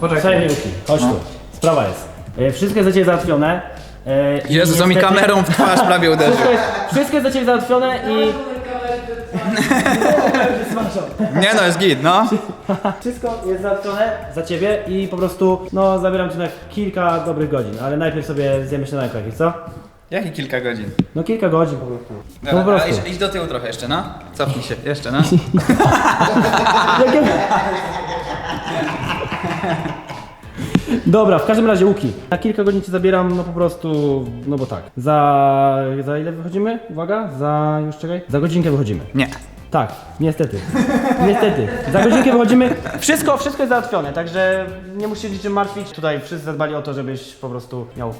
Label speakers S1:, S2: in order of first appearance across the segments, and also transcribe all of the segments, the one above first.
S1: Słuchaj, Łuki, chodź tu. Sprawa jest. E, Wszystko jest za ciebie załatwione. E, i
S2: Jezu, co mi
S1: niestety-
S2: kamerą w twarz prawie uderzył.
S1: Wszystko jest, wszystko jest za ciebie załatwione i...
S2: Nie no, jest git, no.
S1: Wszystko jest załatwione za ciebie i po prostu, no, zabieram cię na kilka dobrych godzin, ale najpierw sobie zjemy śniadanko jakieś, co?
S2: Jakie kilka godzin?
S1: No kilka godzin po prostu. No
S2: Dobra,
S1: po prostu.
S2: idź, idź do tyłu trochę jeszcze, no. Cofnij się, jeszcze, no.
S1: Dobra, w każdym razie Łuki. Na kilka godzin cię zabieram, no po prostu, no bo tak. Za, za ile wychodzimy? Uwaga, za, już czekaj, za godzinkę wychodzimy.
S2: Nie.
S1: Tak, niestety. Niestety. Za godzinkę wychodzimy. Wszystko, wszystko jest załatwione, także nie musisz się niczym martwić. Tutaj wszyscy zadbali o to, żebyś po prostu miał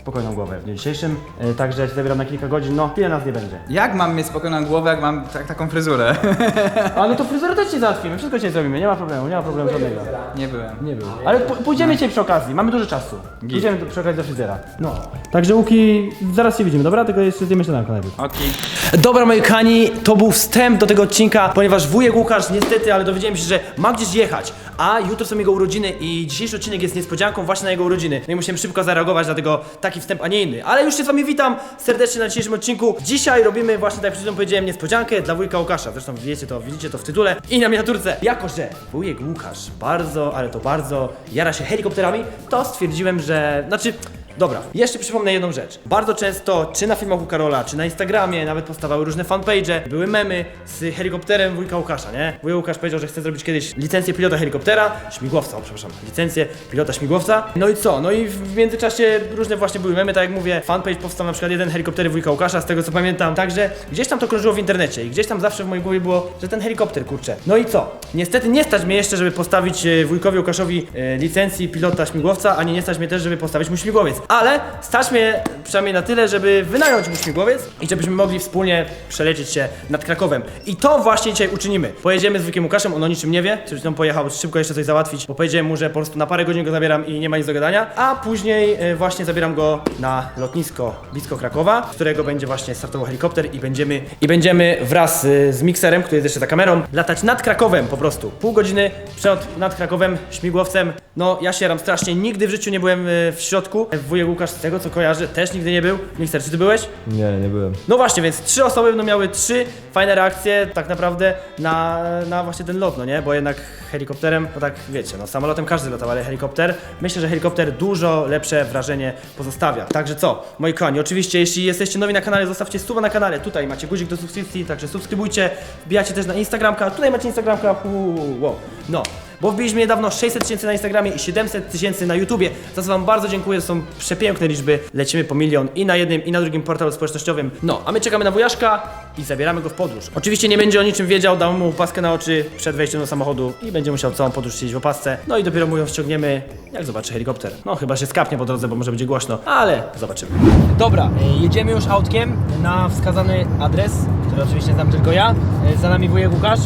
S1: spokojną głowę w dniu dzisiejszym. E, Także ja cię zabieram na kilka godzin, no chwilę nas nie będzie.
S2: Jak mam mieć spokojną głowę, jak mam tak, taką fryzurę?
S1: A no to fryzurę też ci załatwimy, wszystko cię zrobimy, nie ma problemu, nie ma problemu żadnego.
S2: Nie byłem.
S1: Nie było. Ale p- pójdziemy dzisiaj przy okazji, mamy dużo czasu. Pójdziemy do, przy okazji do fryzjera. No. Także Łuki, zaraz się widzimy, dobra? Tylko jeszcze zjemy śniadanko najpierw.
S2: Okej.
S1: Dobra moi kochani, to był wstęp do tego odcinka, ponieważ wujek Łukasz niestety, ale dowiedziałem się, że ma gdzieś jechać, a jutro są jego urodziny i dzisiejszy odcinek jest niespodzianką właśnie na jego urodziny. No i musiałem szybko zareagować, dlatego taki wstęp, a nie inny. Ale już się z wami witam serdecznie na dzisiejszym odcinku. Dzisiaj robimy właśnie, tak jak powiedziałem, niespodziankę dla wujka Łukasza. Zresztą wiecie to, widzicie to w tytule i na miniaturce. Jako, że wujek Łukasz bardzo, ale to bardzo jara się helikopterami, to stwierdziłem, że, znaczy... Dobra, jeszcze przypomnę jedną rzecz. Bardzo często, czy na filmach u Karola, czy na Instagramie, nawet powstawały różne fanpage, były memy z helikopterem wujka Łukasza, nie? Wujek Łukasz powiedział, że chce zrobić kiedyś licencję pilota helikoptera, śmigłowca, o, przepraszam, licencję pilota śmigłowca. No i co? No i w międzyczasie różne właśnie były memy, tak jak mówię, fanpage powstał na przykład jeden helikopter wujka Łukasza, z tego co pamiętam. Także gdzieś tam to krążyło w internecie i gdzieś tam zawsze w mojej głowie było, że ten helikopter, kurczę. No i co? Niestety nie stać mnie jeszcze, żeby postawić e, wujkowi Łukaszowi e, licencji pilota śmigłowca, ani nie stać mnie też, żeby postawić mu śmigłowiec. Ale stać mnie przynajmniej na tyle, żeby wynająć mu śmigłowiec i żebyśmy mogli wspólnie przelecieć się nad Krakowem. I to właśnie dzisiaj uczynimy. Pojedziemy z wujkiem Łukaszem, on o niczym nie wie, przecież on pojechał szybko jeszcze coś załatwić, bo powiedziałem mu, że po prostu na parę godzin go zabieram i nie ma nic do gadania, a później e, właśnie zabieram go na lotnisko blisko Krakowa, z którego będzie właśnie startował helikopter i będziemy, i będziemy wraz e, z mikserem, który jest jeszcze za kamerą, latać nad Krakowem po prostu. Pół godziny przed nad Krakowem śmigłowcem. No ja się ram strasznie, nigdy w życiu nie byłem e, w środku. Wujek Łukasz z tego co kojarzę też nigdy nie był. Mikser, czy ty byłeś?
S3: Nie, nie byłem.
S1: No właśnie, więc trzy osoby będą miały trzy fajne reakcje tak naprawdę na, na właśnie ten lot, no nie? Bo jednak helikopterem, no tak wiecie, no samolotem każdy latał, ale helikopter, myślę, że helikopter dużo lepsze wrażenie pozostawia. Także co, moi kochani, oczywiście jeśli jesteście nowi na kanale, zostawcie suba na kanale, tutaj macie guzik do subskrypcji, także subskrybujcie, wbijacie też na Instagramka, tutaj macie Instagramka, uuu, wow. no. Bo wbiliśmy niedawno 600 tysięcy na Instagramie i 700 tysięcy na YouTubie, za co wam bardzo dziękuję, to są przepiękne liczby, lecimy po milion i na jednym i na drugim portalu społecznościowym. No, a my czekamy na wujaszka i zabieramy go w podróż. Oczywiście nie będzie o niczym wiedział, dam mu paskę na oczy przed wejściem do samochodu i będzie musiał całą podróż siedzieć w opasce. No i dopiero mu ją ściągniemy, jak zobaczy helikopter. No chyba się skapnie po drodze, bo może będzie głośno, ale zobaczymy. Dobra, e, jedziemy już autkiem na wskazany adres, który oczywiście znam tylko ja. E, Za nami wujek Łukasz.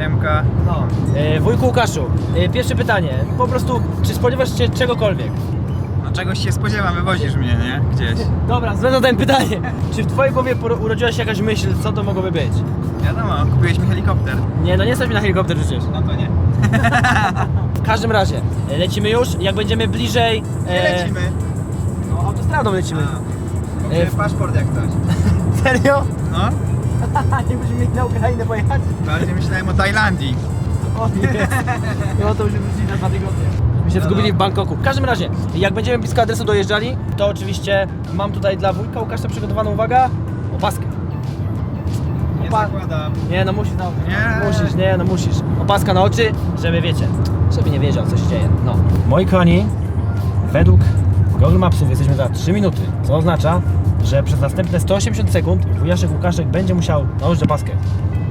S2: Siemka.
S1: No. E, wujku Łukaszu, e, pierwsze pytanie. Po prostu, czy spodziewasz się czegokolwiek?
S2: No czegoś się spodziewam, wywozisz mnie, nie? Gdzieś.
S1: Dobra, zadałem pytanie. Czy w twojej głowie poro- urodziła się jakaś myśl, co to mogłoby być?
S2: Wiadomo, kupiłeś mi helikopter.
S1: Nie, no nie stać mi na helikopter przecież.
S2: No to nie.
S1: W każdym razie, e, lecimy już. Jak będziemy bliżej...
S2: Nie
S1: e,
S2: lecimy.
S1: No, autostradą lecimy.
S2: A,
S1: E,
S2: paszport jak coś.
S1: Serio?
S2: No,
S1: nie musimy mieć na Ukrainę pojechać?
S2: bardziej myślałem o Tajlandii.
S1: O nie. No to musimy wrócić na dwa tygodnie. My się zgubili w Bangkoku. W każdym razie, jak będziemy blisko adresu dojeżdżali, to oczywiście mam tutaj dla wujka Łukasza przygotowaną, uwaga, opaskę.
S2: Nie
S1: Opa-
S2: zakładam.
S1: Nie, no musisz, no,
S2: Nie.
S1: musisz, nie, no musisz. Opaska na oczy, żeby wiecie, żeby nie wiedział, co się dzieje. No. Moi kochani, według Google Mapsów jesteśmy za 3 minuty, co oznacza, że przez następne 180 sekund wujaszek Łukaszek będzie musiał nałożyć opaskę.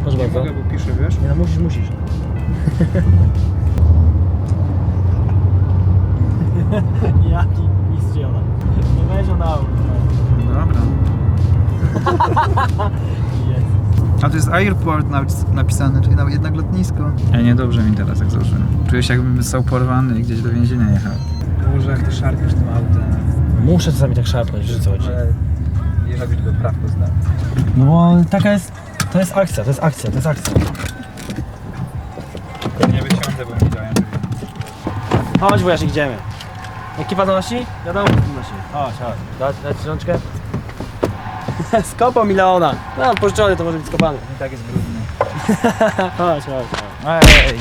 S1: Proszę bardzo.
S2: bo piszę, wiesz?
S1: Nie no, musisz, musisz. Jaki mistrz Jona. Nie weź na
S2: Dobra. A to jest airport napi- napisane, czyli nawet jednak lotnisko. Ja niedobrze mi teraz tak założyłem. Czuję się jakbym został porwany i gdzieś do więzienia jechał. Boże, jak ty szarpiesz tym autem.
S1: Muszę czasami tak szarpnąć, że co chodzi.
S2: Jeżdżasz tylko prawko zdać.
S1: No bo taka jest, to jest akcja, to jest akcja, to jest akcja.
S2: Nie wysiądę, bo dają.
S1: Chodź, bo idziemy. Ekipa donosi? Wiadomo, kto donosi. Chodź, chodź. Dać, dać rączkę. Skopał mi Leona. No, pożyczony to może być skopany.
S2: I tak jest brudny.
S1: Chodź, chodź, chodź.
S2: Ej!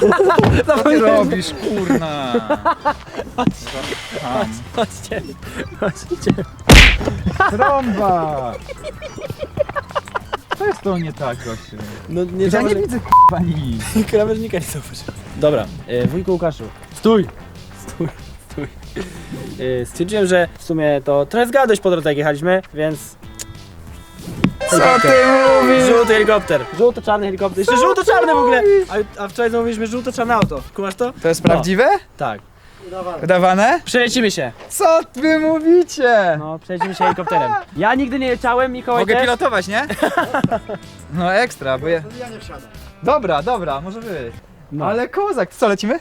S2: Co ty robisz, kurna?
S1: Chodźcie, chodźcie.
S2: Trąba! Co jest to nie tak, gościu?
S1: No nie
S2: Ja nie widzę k***a nic.
S1: Krawężnika nie zauważyłem. Dobra, e, wujku Łukaszu. Stój! Stój, stój. E, stwierdziłem, że w sumie to trochę zgadłeś po drodze jak jechaliśmy, więc...
S2: Co ty mówisz?
S1: Żółty helikopter. Żółto-czarny helikopter. Jeszcze żółto-czarny w ogóle! A, a wczoraj zamówiliśmy żółto-czarne auto. Kumasz to?
S2: To jest prawdziwe?
S1: Tak.
S2: Wydawane?
S1: Przelecimy się.
S2: Co wy mówicie?
S1: No, przelecimy się helikopterem. Ja nigdy nie leciałem, Mikołaj
S2: Mogę
S1: też.
S2: pilotować, nie? No ekstra, bo ja...
S3: Ja nie wsiadam.
S2: Dobra, dobra, może być.
S1: No.
S2: Ale kozak, co lecimy?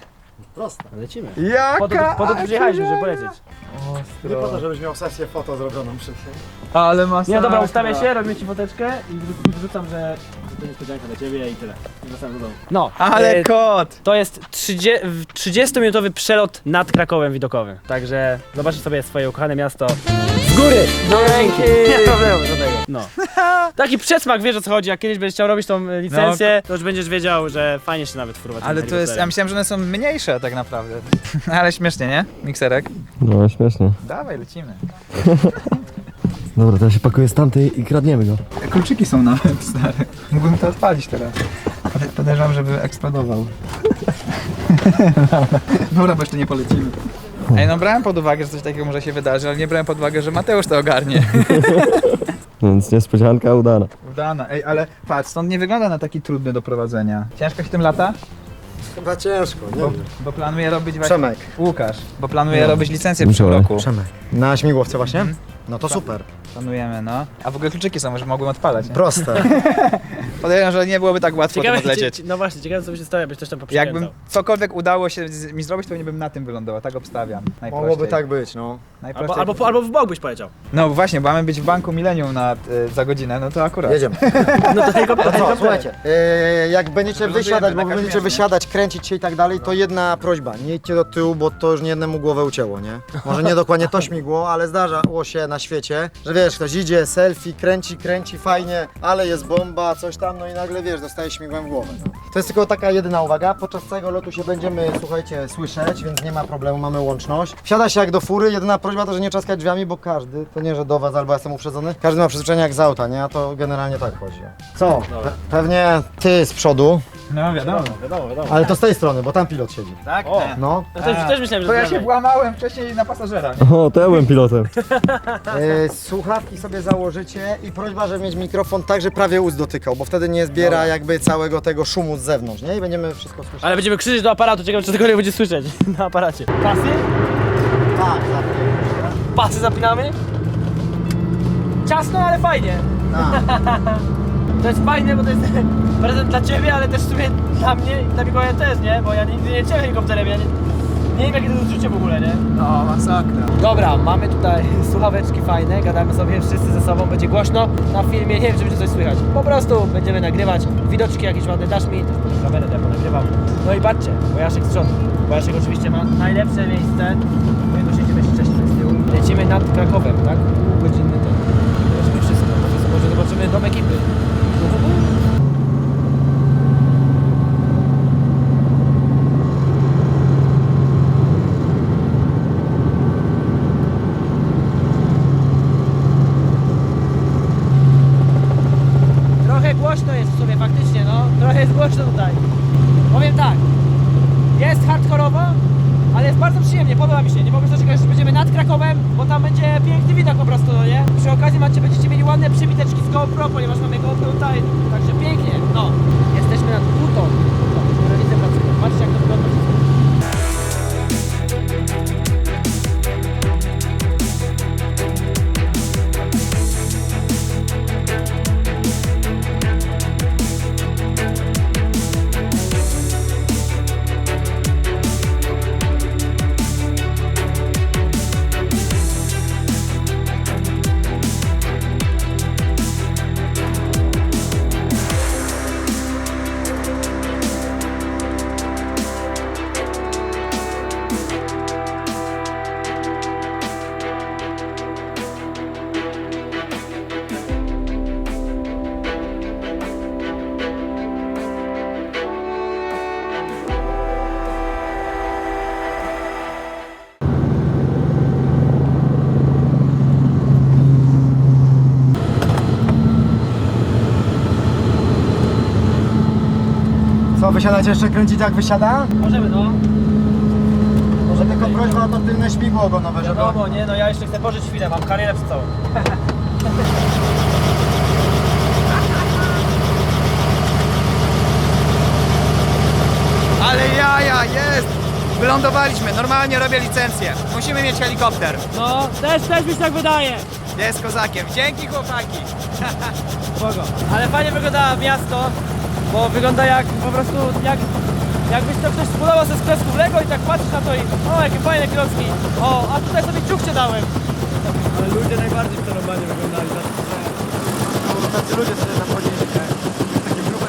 S3: Proste.
S1: Lecimy.
S2: Jaka
S1: Po to, po to tu przyjechaliśmy, żeby polecieć.
S3: Nie po to, żebyś miał sesję foto zrobioną przy tym.
S2: Ale masakra.
S1: Nie, dobra, ustawię się, robimy ci foteczkę i wrzu- wrzucam, że to niespodzianka dla ciebie i tyle. I wracam do domu. No,
S2: Ale
S1: e,
S2: kot!
S1: to jest 30 w- 30-minutowy przelot nad Krakowem widokowym. Także zobaczcie sobie swoje ukochane miasto z góry, do ręki. Nie problemu żadnego. No. Taki przedsmak, wiesz o co chodzi, jak kiedyś będziesz chciał robić tą e, licencję, to już będziesz wiedział, że fajnie się nawet furwać.
S2: Ale to jest, ja myślałem, że one są mniejsze tak naprawdę. Ale śmiesznie, nie? Mikserek.
S4: No śmiesznie.
S2: Dawaj, lecimy.
S4: Dobra, to ja się pakuję z tamtej i kradniemy go.
S2: Kluczyki są nawet stare. Mógłbym to odpalić teraz. Ale podejrzewam, żeby eksplodował. Dobra, bo jeszcze nie polecimy. Ej, no brałem pod uwagę, że coś takiego może się wydarzy, ale nie brałem pod uwagę, że Mateusz to ogarnie.
S4: Więc niespodzianka udana.
S2: Udana. Ej, ale patrz, stąd nie wygląda na taki trudny do prowadzenia. Ciężko się tym lata?
S3: Chyba ciężko, nie
S2: Bo,
S3: wiem.
S2: bo planuję robić właśnie...
S3: Przemek.
S2: Łukasz, bo planuję robić licencję w przyszłym roku.
S3: Przemek. Na śmigłowce właśnie? No to super.
S2: Planujemy, no. A w ogóle kluczyki są, że mogłem odpalać. Nie?
S3: Proste.
S2: Podejrzewam, że nie byłoby tak łatwo tym odlecieć.
S1: cie- no właśnie, ciekawe co by się stało, jakbyś coś tam poprzykręcał.
S2: Jakbym cokolwiek udało się z- mi zrobić, to nie bym na tym wylądował, tak obstawiam. Najprościej.
S3: Mogłoby tak być, no.
S2: Najprościej.
S1: Albo, albo, albo w bok byś poleciał.
S2: No właśnie, bo mamy być w banku Millennium na, y, za godzinę, no to akurat.
S3: Jedziemy.
S1: No to helikopter,
S3: To co,
S1: helikopter.
S3: słuchajcie, e, jak będziecie
S2: Wylądujemy,
S3: wysiadać, bo będziecie wysiadać, kręcić się i tak dalej, to jedna prośba, nie idźcie do tyłu, bo to już nie jednemu głowę ucięło, nie? Może nie dokładnie to śmigło, ale zdarzało się na świecie, że wiesz, ktoś idzie, selfie, kręci, kręci, fajnie, ale jest bomba, coś tam, no i nagle wiesz, dostaje śmigłem w głowę. No. To jest tylko taka jedyna uwaga, podczas całego lotu się będziemy, słuchajcie, słyszeć, więc nie ma problemu, mamy łączność. Wsiada się jak do fury, jedyna prośba to, że nie trzaskać drzwiami, bo każdy, to nie, że do was albo jestem uprzedzony, każdy ma przyzwyczajenie jak z auta, nie? A to generalnie tak chodzi. Co? Pe- pewnie ty z przodu,
S2: No wiadomo.
S1: Wiadomo, wiadomo.
S3: ale to z tej strony, bo tam pilot siedzi.
S2: Tak?
S1: O.
S2: Nie.
S3: No.
S1: Też, też myślałem, że
S2: To ja się włamałem wcześniej na pasażera.
S4: O, to ja byłem pilotem.
S3: E, słuchawki sobie założycie i prośba, żeby mieć mikrofon tak, że prawie ust dotykał, bo wtedy nie zbiera jakby całego tego szumu z zewnątrz, nie? I będziemy wszystko słyszeć.
S1: Ale będziemy krzyczeć do aparatu, ciekawe czy tego nie będzie słyszeć na aparacie. Pasy?
S3: Tak, tak.
S1: Pasy zapinamy? Ciasno, ale fajnie.
S3: tak.
S1: To jest fajne, bo to jest prezent dla ciebie, ale też w sumie dla mnie i dla Mikołaja też, nie? Bo ja nigdy nie leciałem helikopterem, ja nie, nie wiem jakie to jest życie w ogóle, nie?
S2: No, masakra.
S1: Dobra, mamy tutaj słuchaweczki fajne, gadamy sobie wszyscy ze sobą, będzie głośno na filmie, nie wiem czy będzie coś słychać. Po prostu będziemy nagrywać, widoczki jakieś ładne dasz mi, kamerę to ja nagrywam. No i patrzcie, Bojaszek z przodu. Bojaszek oczywiście ma najlepsze miejsce, my tu siedzimy wcześniej z tyłu. Lecimy nad Krakowem, tak? Półgodzinny ten. Zobaczymy wszystko, może zobaczymy dom ekipy. Thank you. Macie, będziecie mieli ładne przybiteczki z GoPro, ponieważ mamy GoPro tutaj, także pięknie.
S3: Wysiadać jeszcze kręcić jak wysiada?
S1: Możemy, no.
S3: Może tylko prośba o to tylne śmigło ogonowe, żeby...
S1: Wiadomo, nie, no ja jeszcze chcę pożyć chwilę, mam karierę przed całą.
S2: Ale jaja, jest! Wylądowaliśmy, normalnie robię licencję. Musimy mieć helikopter.
S1: No, też, też mi się tak wydaje.
S2: Jest kozakiem. Dzięki chłopaki.
S1: Spoko. Ale fajnie wygląda miasto, bo wygląda jak po prostu jak jakbyś to ktoś zbudował ze skresków Lego i tak patrzysz na to i o jakie fajne klocki. O, a tutaj sobie ciuchcie dałem. Ale ludzie najbardziej w Torobanie wyglądali.
S3: Tacy ludzie sobie zachodzili, takie grube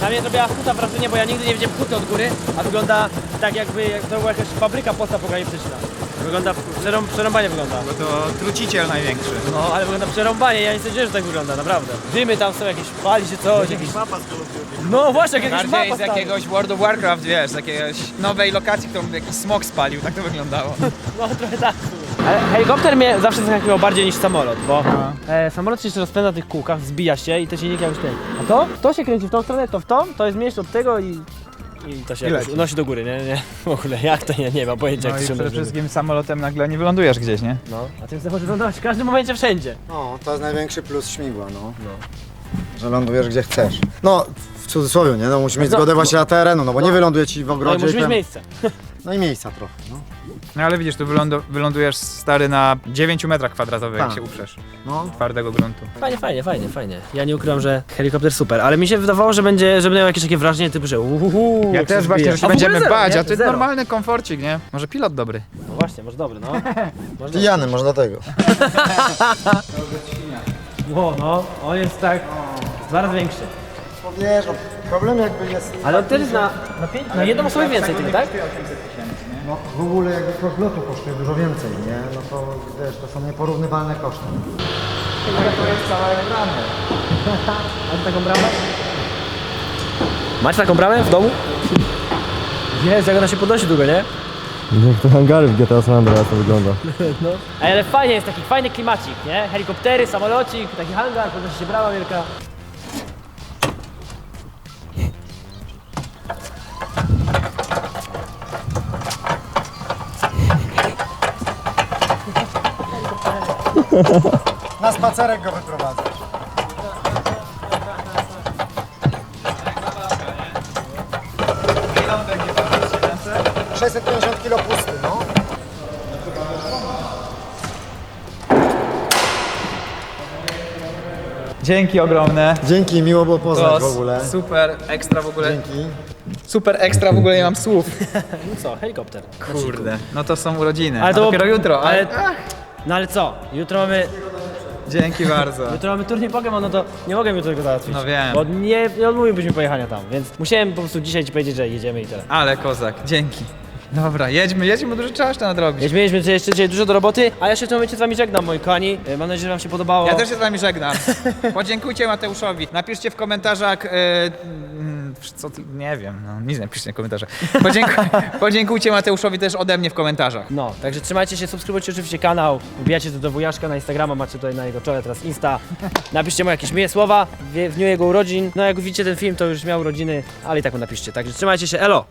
S1: Na mnie zrobiła huta wrażenie, bo ja nigdy nie widziałem huty od góry, a wygląda tak jakby jak to była jakaś fabryka postapokaliptyczna. Wygląda, przerą, przerąbanie wygląda.
S2: Bo to truciciel największy.
S1: No, ale wygląda przerąbanie, ja nie sądziłem, że tak wygląda, naprawdę. Dymy tam są jakieś, pali się coś, jakieś... No właśnie, jak jakieś
S2: Bardziej
S1: mapa
S2: z jakiegoś World of Warcraft, wiesz, z jakiejś nowej lokacji, którą jakiś smog spalił, tak to wyglądało.
S1: No trochę tak. Ale helikopter mnie zawsze zaskakiwał bardziej niż samolot, bo e, samolot się rozpędza na tych kółkach, zbija się i te silniki jakoś ten. A to? To się kręci w tą stronę, to w tą, to jest mniejsze od tego i... I to się
S2: I
S1: jakoś
S2: leci.
S1: unosi do góry, nie? nie? W ogóle, jak to? Ja nie mam pojęcia,
S2: No
S1: jak
S2: i
S1: to się
S2: przede wszystkim samolotem nagle nie wylądujesz gdzieś, nie?
S1: No, a tym chcę wyglądać w każdym momencie wszędzie.
S3: No, to jest największy plus śmigła, no. Że lądujesz gdzie chcesz. No, w cudzysłowie, nie? No musisz mieć
S1: No,
S3: zgodę właściciela terenu, no bo nie wyląduje ci w
S1: No i
S3: ogrodzie.
S1: musisz mieć miejsce.
S3: no i miejsca trochę, no.
S2: No ale widzisz, tu wylądu- wylądujesz stary na 9 metrach kwadratowych, jak
S3: Tak.
S2: się uprzesz.
S3: No,
S2: Twardego gruntu.
S1: Fajnie, fajnie, fajnie, fajnie. Ja nie ukrywam, że helikopter super, ale mi się wydawało, że będzie, że będą jakieś takie wrażenie typu, że uhuhu,
S2: Ja
S1: jak
S2: też właśnie,
S1: zbija.
S2: że się
S1: A w ogóle
S2: będziemy
S1: zero,
S2: bać,
S1: nie?
S2: a ty
S1: Zero.
S2: normalny komforcik, nie? Może pilot dobry.
S1: No właśnie, może dobry, no. Może
S3: pijany, może dlatego.
S1: Ło, no, on jest tak, dwa razy większy.
S3: Wiesz, no, problem jakby jest...
S1: Ale on też jest na, na, pięć, na jedną osobę więcej tylko, tak?
S3: No w ogóle jakby koszt lotu kosztuje dużo więcej, nie? No to wiesz, to są nieporównywalne koszty.
S1: Macie taką bramę? Macie taką bramę w domu? Jest, jak ona się podnosi długo, nie?
S4: Jak to hangary w GTA San Andreas to wygląda.
S1: No. Ale fajnie, jest taki fajny klimacik, nie? Helikoptery, samolocik, taki hangar, podnosi się brama wielka.
S3: Na spacerek go wyprowadzę. ...650 kilo pusty, no.
S2: Dzięki ogromne.
S3: Dzięki, miło było poznać w ogóle.
S2: Super, ekstra w ogóle.
S3: Dzięki.
S2: Super ekstra w ogóle nie mam słów.
S1: No co, helikopter.
S2: Kurde. No to są urodziny.
S1: Ale
S2: a
S1: to
S2: dopiero jutro, ale...
S1: ale, No ale co, jutro mamy,
S2: Dzięki bardzo.
S1: jutro mamy turniej Pokémon, no to nie mogę jutro tego załatwić.
S2: No wiem.
S1: Bo nie, nie odmówiłbyśmy pojechania tam, więc musiałem po prostu dzisiaj ci powiedzieć, że jedziemy i tyle.
S2: Ale kozak, dzięki. Dobra, jedźmy, jedźmy, dużo trzeba jeszcze nadrobić.
S1: Jeśli mieliśmy jeszcze dzisiaj dużo do roboty, a ja się w tym momencie z wami żegnam, moi kochani. E, Mam nadzieję, że wam się podobało.
S2: Ja też się z wami żegnam. Podziękujcie Mateuszowi. Napiszcie w komentarzach. e, co ty, nie wiem, no nic napiszcie w komentarzach. Podzięku, podziękujcie Mateuszowi też ode mnie w komentarzach.
S1: No, także trzymajcie się, subskrybujcie oczywiście kanał, wbijacie to do wujaszka na Instagrama, macie tutaj na jego czole teraz Insta. Napiszcie mu jakieś miłe słowa w w dniu jego urodzin. No jak widzicie ten film, to już miał urodziny, ale i tak mu napiszcie. Także trzymajcie się, elo!